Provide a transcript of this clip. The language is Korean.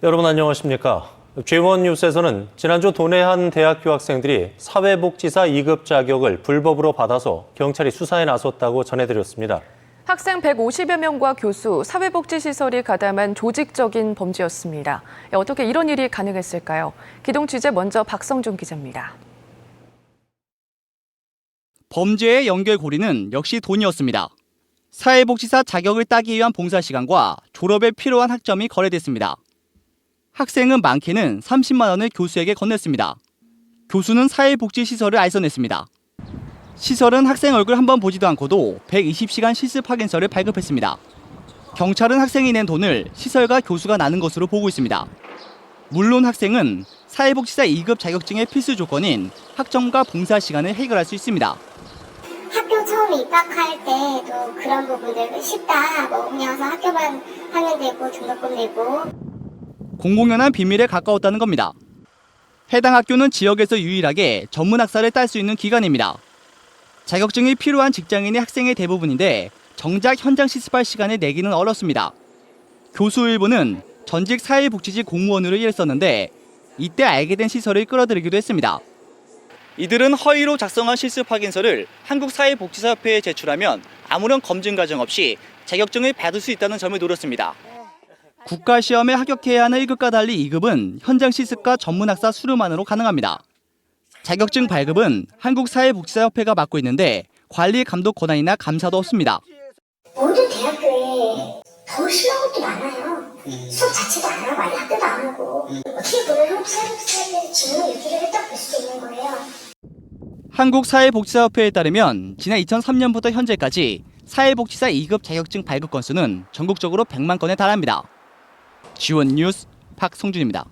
여러분 안녕하십니까? J1 뉴스에서는 지난주 도내 한 대학교 학생들이 사회복지사 2급 자격을 불법으로 받아서 경찰이 수사에 나섰다고 전해드렸습니다. 학생 150여 명과 교수, 사회복지시설이 가담한 조직적인 범죄였습니다. 어떻게 이런 일이 가능했을까요? 기동 취재 먼저 박성준 기자입니다. 범죄의 연결고리는 역시 돈이었습니다. 사회복지사 자격을 따기 위한 봉사 시간과 졸업에 필요한 학점이 거래됐습니다. 학생은 많게는 30만 원을 교수에게 건넸습니다. 교수는 사회복지시설을 알선했습니다. 시설은 학생 얼굴 한 번 보지도 않고도 120시간 실습 확인서를 발급했습니다. 경찰은 학생이 낸 돈을 시설과 교수가 나눈 것으로 보고 있습니다. 물론 학생은 사회복지사 2급 자격증의 필수 조건인 학점과 봉사 시간을 해결할 수 있습니다. 학교 처음 입학할 때도 그런 부분들 쉽다. 뭐 그냥 와서 학교만 하면 되고 등록금 내고 공공연한 비밀에 가까웠다는 겁니다. 해당 학교는 지역에서 유일하게 전문 학사를 딸 수 있는 기관입니다. 자격증이 필요한 직장인이 학생의 대부분인데 정작 현장 실습할 시간을 내기는 어렵습니다. 교수 일부는 전직 사회복지직 공무원으로 일했었는데 이때 알게 된 시설을 끌어들이기도 했습니다. 이들은 허위로 작성한 실습 확인서를 한국사회복지사협회에 제출하면 아무런 검증 과정 없이 자격증을 받을 수 있다는 점을 노렸습니다. 국가 시험에 합격해야 하는 1급과 달리 2급은 현장 실습과 전문학사 수료만으로 가능합니다. 자격증 발급은 한국사회복지사협회가 맡고 있는데 관리 감독 권한이나 감사도 없습니다. 모든 대학교에 더 심한 것도 많아요. 수업 자체도 안 하고 아예 학교도 안 오고 어떻게 보면 한국 사회복지사에 질문 유기를 했다고 볼 수도 있는 거예요. 한국사회복지사협회에 따르면 지난 2003년부터 현재까지 사회복지사 2급 자격증 발급 건수는 전국적으로 100만 건에 달합니다. 지원 뉴스 박성준입니다.